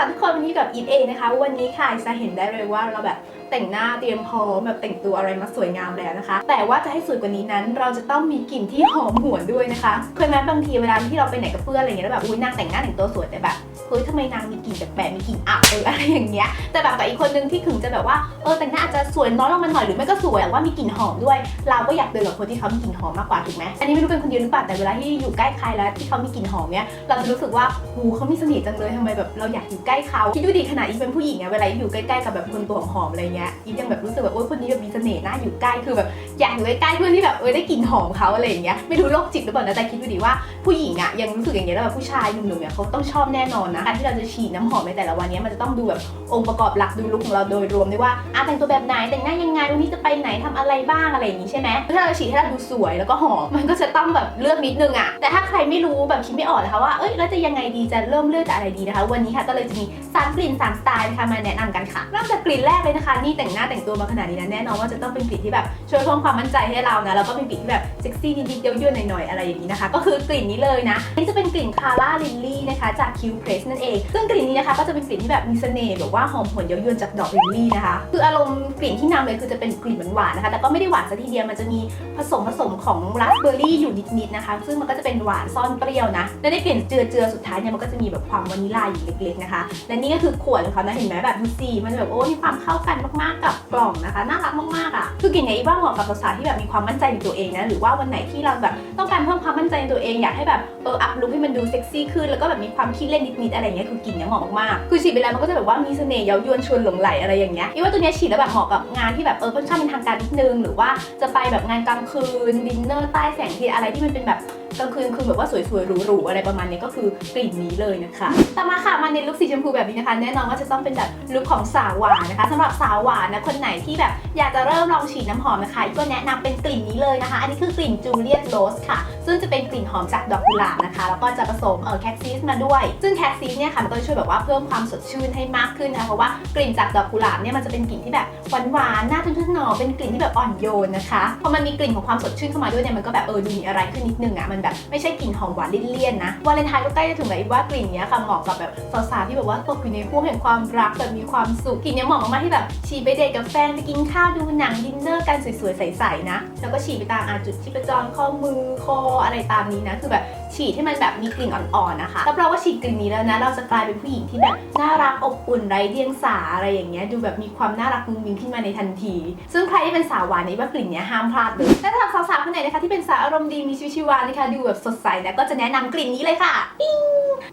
ค่ะทุกคนวันนี้กับอีทเองนะคะ วันนี้ค่ะจะเห็นได้เลยว่าเราแบบแต่งหน้าเตรียมพร้อมแบบแต่งตัวอะไรมาสวยงามแล้วนะคะ แต่ว่าจะให้สวยกว่านี้นั้น เราจะต้องมีกลิ่นที่หอมหวนด้วยนะคะเคยไหมบางทีเวลาที่เราไปไหนกับเพื่อนอะไรเงี้ยแล้วแบบอุ้ยนางแต่งหน้าแต่งตัวสวยแต่แบบ เฮ้ยทำไมนางมีกลิ่นแปลกๆมีกลิ่นอับเอออะไรอย่างเงี้ย แต่แบบกับอีกคนนึงที่ถึงจะแบบว่าเออแต่งหน้าอาจจะสวยน้อยลงมาหน่อยหรือไม่ก็สวยแต่ว่ามีกลิ่นหอมด้วย เราก็อยากเดินกับคนที่เขามีกลิ่นหอมมากกว่าถูกไหมอันนี้ไม่รู้เป็นคนเดียวหรือเปล่าแต่เวลาที่อยู่ใกล้ใครแล้วที่เขามีกลิ่นหอมเนี้ยเราจะรู้สึกว่าหูเขามีเสน่ห์จังเลยทำไมแบบเราอยากอยู่ใกล้เขาคิดดูดีขนาดอีเป็นผู้หญิงอะเวลาอีฟอยู่ใกล้ๆกับแบบคนตัวหอมๆอะไรเงี้ยอียังแบบรู้สึกแบบโอ๊ยคนนี้แบบมีเสน่ห์น่าอยู่ใกล้คือแบบ อยากอยู่ใกล้ๆเพื่อที่แบบเออได้กลิ่นหอมเขาอะไรอย่างเงี้ยไม่รู้โรคจิตหรือเปล่านะแต่คิดดูดีว่าผู้หญิงอะยังรู้สึกอย่างเงี้ยแล้วแบบผู้ชายหนุ่มๆเนี่ยเขาต้องชอบแน่นอนนะการที่เราจะฉีดน้ำหอมในแต่ละวันเนี้ยมันจะต้องดูแบบองค์ประกอบหลักดูลุคของเราโดยรวมด้วยว่าอะแต่งตัวแบบไหนแต่งหน้ายังไงวันนี้จะไปไหนทำอะไรบ้างอะไรอย่างงี้ใช่ไหมถ้าเราฉีดให้เราดูสวยแล้วก็หอมมันก็จะต้องแบบเลือกนิดนึงอะแต่ถ้าใครไม่รู้แบบคิดไม่ออกนะคะว่าเอ้ยแล้วจะยังไงดีจะเริ่มเลือกจากอะไรดีนะคะ วันนี้ค่ะก็เลยจะมีสามกลิ่นสามสไตล์นะคะมาแนะนำกันค่ะเริ่มจากกลิ่นแรกเลยนะคะนี่แต่งหน้าแต่งตัวมาขนาดนี้นะแน่นอนว่าจะต้องเป็นกลิ่นที่แบบช่วยเพิ่มความมั่นใจให้เรานะแล้วก็เป็นกลิ่นที่แบบเซ็กซี่นิดๆเย้ยๆหน่อยๆอะไรอย่างนี้นะคะ ก็คือกลิ่นนี้เลยนะนี่จะเป็นกลิ่นคาร่าลิลลี่นะคะจากคิวเพรสนั่นเอง ซึ่งกลิ่นนี้นะคะก็จะเป็นกลิ่นที่แบบมีเสน่ห์แบบว่าหอมหวนเย้ายวนจากดอกลิลลี่นะคะ คืออารมณ์กลิ่นที่นำเลยคือจะเป็นกลิ่นหวานๆนะคะแต่ก็ไม่ได้หวานซะทีเดียวมันจะมีผสมผสมของราสเบอร์รี่อยู่นิดๆนะคะ ซึ่งมันก็จะเป็นหวานซ่อนเปรี้ยวนะและในกลิ่นเจือเจือๆสุดท้ายเนี่ยมันก็จะมีแบบความวานิลลาอยู่เล็กๆนะคะและนี่ก็คือขวดของเขานะเห็นไหมแบบดูสีมันแบบโอ้มีความเข้ากันมากๆกับกล่องนะคะ น่ารักมากๆอะคือกลิ่นเนี้ยอีว่าเหมาะกับสาวๆที่แบบมีความมั่นใจในตัวเองนะหรือว่าวันไหนที่เราแบบต้องการเพิ่มความมั่นใจในตัวเองอยากให้แบบเอออัพลุคให้มันดูเซ็กซี่ขึ้นแล้วก็แบบมีความขี้เล่นนิดๆอะไรเงี้ยคือกลิ่นเนี้ยเหมาะมากๆคือฉีดไปแล้วมันก็จะแบบว่ามีเสน่ห์เย้ายวนชวนหลงไหลอะไรอย่างเงี้ยอีว่าตัวเนี้ยฉีดแล้วแบบเหมาะกับงานที่แบบเออค่อนข้างเป็นทางการนิดนึง หรือว่าจะไปแบบงานกลางคืนดินเนอร์ใต้แสงเทียนอะไรที่มันเป็นแบบ กลางคืนคือแบบว่าสวยๆหรูๆอะไรประมาณนี้ก็คือกลิ่นนี้เลยนะคะ ต่อมาค่ะมาในลุคสีชมพูแบบนี้นะคะ แน่นอนว่าจะต้องเป็นแบบลุคของสาวหวานนะคะสำหรับสาวหวานนะคนไหนที่แบบอยากจะเริ่มลองฉีดน้ำหอมนะคะก็แนะนำเป็นกลิ่นนี้เลยนะคะ อันนี้คือกลิ่นจูเลียตโรสค่ะ ซึ่งจะเป็นกลิ่นหอมจากดอกกุหลาบนะคะ แล้วก็จะผสมเออแคคซิสมาด้วย ซึ่งแคคซิสเนี่ยค่ะมันก็จะช่วยแบบว่าเพิ่มความสดชื่นให้มากขึ้นนะเพราะว่ากลิ่นจากดอกกุหลาบเนี่ยมันจะเป็นกลิ่นที่แบบหวานๆหน้าทึ่นๆหนอเป็นกลิ่นที่แบบอ่อนโยนนะคะพอมันมีกลิ่นของความสดชื่นเข้ามาด้วยเนี่ยมันก็แบบเออดูมีอะไรขึ้นนิดนึงอะมันแบบไม่ใช่กลิ่นหอมหวานเลี่ยนๆนะวาเลนไทน์ก็ใกล้จะถึงแล้วอีกว่ากลิ่นเนี้ยค่ะเหมาะกับแบบสาวๆที่แบบว่าตกอยู่ในห่วงแห่งความรักแบบมีความสุขกลิ่นเนี้ยเหมาะมากๆที่แบบฉีไปเดทกับแฟนไปกินข้าวดูหนังดินเนอร์กันสวยๆใสๆนะแล้วก็ฉีดไปตามอาจุดที่ประจรข้อมือคออะไรตามนี้นะ คือแบบ ฉีดให้มันแบบมีกลิ่นอ่อนๆนะคะรับรองว่าฉีดกลิ่นนี้แล้วนะ เราจะกลายเป็นผู้หญิงที่แบบน่ารักอบอุ่นไร้เดียงสาอะไรอย่างเงี้ยดูแบบมีความน่ารักมุ้งมิ้งขึ้นมาในทันที ซึ่งใครที่เป็นสาวหวานนี่ว่ากลิ่นเนี้ยห้ามพลาดเลยและสำหรับสาวๆคนไหนนะคะที่เป็นสาวอารมณ์ดีมีชีวิตชีวานะคะดูแบบสดใสนะก็จะแนะนำกลิ่นนี้เลยค่ะปิ้ง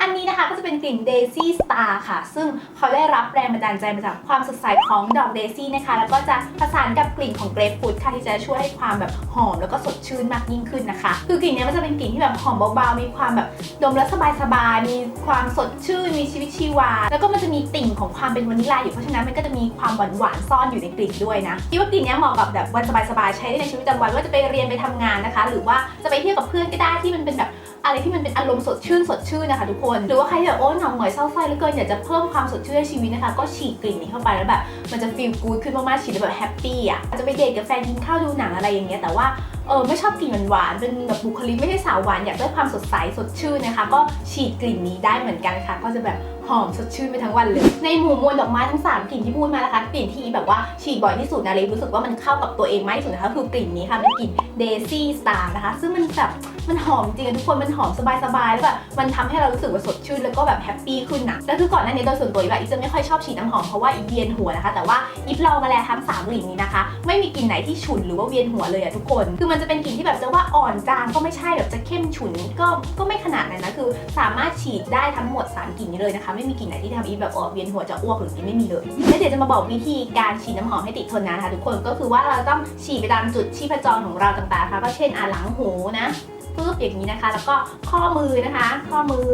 อันนี้นะคะก็จะเป็นกลิ่น Daisy Star ค่ะ ซึ่งเขาได้รับแรงบันดาลใจมาจากความสดใสของดอกเดซี่นะคะ แล้วก็จะผสานกับกลิ่นของเกรปฟรุตค่ะที่จะช่วยให้ความแบบหอมแล้วก็สดชื่นมากยิ่งขึ้นนะคะ คือกลิ่นเนี้ยมันจะเป็นกลิ่นที่แบบหอมเบาๆมีความแบบดมแล้วสบายๆมีความสดชื่นมีชีวิตชีวา แล้วก็มันจะมีติ่งของความเป็นวานิลลาอยู่เพราะฉะนั้นมันก็จะมีความหวานๆซ่อนอยู่ในกลิ่นด้วยนะคิดว่ากลิ่นนี้เหมาะกับแบบวันสบายๆใช้ได้ในชีวิตประจำวันว่าจะไปเรียนไปทำงานนะคะ หรือว่าจะไปเที่ยวกับเพื่อนก็ได้ที่มันเป็นแบบ อะไรที่มันเป็นอารมณ์สดชื่นสดชื่นนะคะทุกคน หรือว่าใครแบบโอ้ยเหงาหมอยเศร้าส้เหลือเกินอยากจะเพิ่มความสดชื่นให้ชีวิตนะคะ ก็ฉีดกลิ่นนี้เข้าไปแล้วแบบมันจะฟีลกู๊ดขึ้นมากๆฉีดแบบแฮปปี้อะจจะไปเดทกับแฟนกินข้าวดูหนังอะไรอย่างเงี้ยแต่ว่าเออไม่ชอบกลิ่นหวานๆเป็นแบบบุคลิกไม่ใช่สาวหวานอยากได้ความสดใสสดชื่นนะคะ ก็ฉีดกลิ่นนี้ได้เหมือนกันค่ะ ก็จะแบบ หอมสดชื่นไปทั้งวันเลย ในหมู่มวลดอกไม้ทั้ง 3กลิ่นที่พูดมานะคะกลิ่นที่แบบว่าฉีดบ่อยที่สุดนะเลยรู้สึกว่ามันเข้ากับตัวเองมากที่สุดนะคะคือกลิ่นนี้ค่ะเป็นกลิ่น Daisy Star นะคะ ซึ่งมันแบบมันหอมจริงทุกคนมันหอมสบายๆแล้วแบบมันทำให้เรารู้สึกว่าสดชื่นแล้วก็แบบแฮปปี้ขึ้นนะแล้วคือก่อนหน้านี้โดยส่วนตัวอีแบบอีจะไม่ค่อยชอบฉีดน้ำหอมเพราะว่าอีเวียนหัวนะคะ แต่ว่าอีฟลองมาแล้วทั้งสามกลิ่นนี้นะคะ ไม่มีกลิ่นไหนที่ฉุนหรือว่าเวียนหัวเลยอะทุกคน คือมันจะเป็นกลิ่นที่แบบจะว่าอ่อนจางก็ไม่ใช่แบบจะเข้มฉุนก็ก็ไม่ขนาดนั้นนะคือ สามารถฉีดได้ทั้งหมด 3กลิ่นนี้เลยนะคะไม่มีกลิ่นไหนที่ทำอีฟแบบออกเวียนหัวจะอ้วกหรือกินไม่มีเลยแล้วเดี๋ยวจะมาบอกวิธีการฉีดน้ำหอมให้ติดทนนานนะคะทุกคนก็คือว่าเราต้องฉีดไปตามจุดชีพจรของเราต่างๆค่ะก็เช่นอะหลังหูนะปึ๊บอย่างนี้นะคะ แล้วก็ข้อมือนะคะ ข้อมือ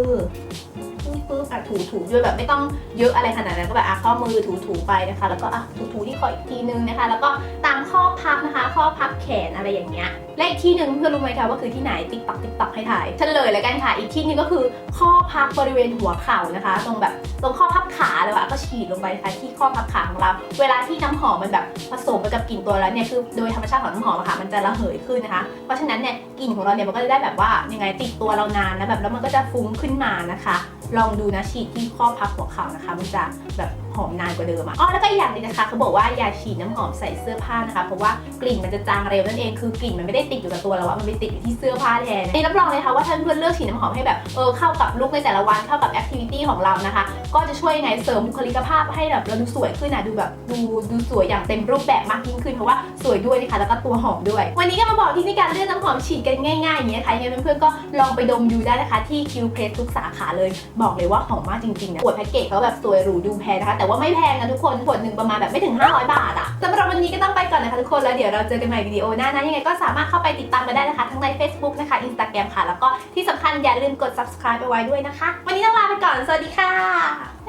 ปึ๊บปึ๊บอะถูถูด้วยแบบไม่ต้องเยอะอะไรขนาดนั้นก็แบบอะข้อมือถูถูไปนะคะ แล้วก็อะถูถูที่คออีกทีนึงนะคะ แล้วก็ตามข้อพับนะคะ ข้อพับแขนอะไรอย่างเงี้ยและอีกที่หนึ่งเพื่อนรู้ไหมคะว่าคือที่ไหนติ๊กตักติ๊กตักให้ถ่ายเฉลยแล้วกันค่ะ อีกที่นึงก็คือข้อพับบริเวณหัวเข่านะคะ ตรงแบบตรงข้อพับขาเลยว่ะก็ฉีดลงไปนะคะที่ข้อพับขาของเรา เวลาที่น้ำหอมมันแบบผสมไปกับกลิ่นตัวแล้วเนี่ยคือโดยธรรมชาติของน้ำหอมอะค่ะมันจะระเหยขึ้นนะคะ เพราะฉะนั้นเนี่ยกลิ่นของเราเนี่ยมันก็จะได้แบบว่ายังไงติดตัวเรานานนะแบบแล้วมันก็จะฟุ้งขึ้นมานะคะ ลองดูนะฉีดที่ข้อพับหัวเข่านะคะ มันจะแบบหอมนานกว่าเดิมอะอ๋อแล้วก็อีกอย่างหนึงนะคะเขาบอกว่าอย่าฉีดน้ำหอมใส่เสื้อผ้านะคะเพราะว่ากลิ่นมันจะจางเร็วนั่นเองคือกลิ่นมันไม่ได้ติดอยู่กับตัวเราอะมันไปติดอยู่ที่เสื้อผ้าแทนนี่รับรองเลยค่ะว่าถ้าเพื่อนเลือกฉีดน้ำหอมให้แบบเออเข้ากับลุคในแต่ละวันเข้ากับแอคทิวิตี้ของเรานะคะ ก็จะช่วยยังไงเสริมบุคลิกภาพให้แบบเราดูสวยขึ้นนะดูแบบดูดูสวยอย่างเต็มรูปแบบมากยิ่งขึ้นเพราะว่าสวยด้วยนะคะแล้วก็ตัวหอมด้วย วันนี้ก็มาบอกที่ในการเลือกน้ำหอมฉีดกันง่ายๆอย่างนี้ยนะคะยังไงเพื่อนๆก็ลองไปดมดูได้นะคะที่คิวเพรสทุกสาขาเลย บอกเลยว่าหอมมากจริงๆนะขวดแพ็กเกจเขาแบบสวยหรูดูแพงนะคะแต่ว่าไม่แพงนะทุกคนขวดหนึ่งประมาณแบบไม่ถึง 500 บาทอะสำหรับวันนี้ก็ต้องไปก่อนนะคะทุกคนแล้วเดี๋ยวเราเจอกันใหม่วิดีโอหน้านะยังไงก็สามารถเข้าไปติดตามมาได้นะคะทั้งใน Facebook นะคะ Instagram ค่ะ แล้วก็ที่สำคัญอย่าลืมกด subscribe ไปไว้ด้วยนะคะ วันนี้ต้องลาไปก่อนสวัสดีค่ะ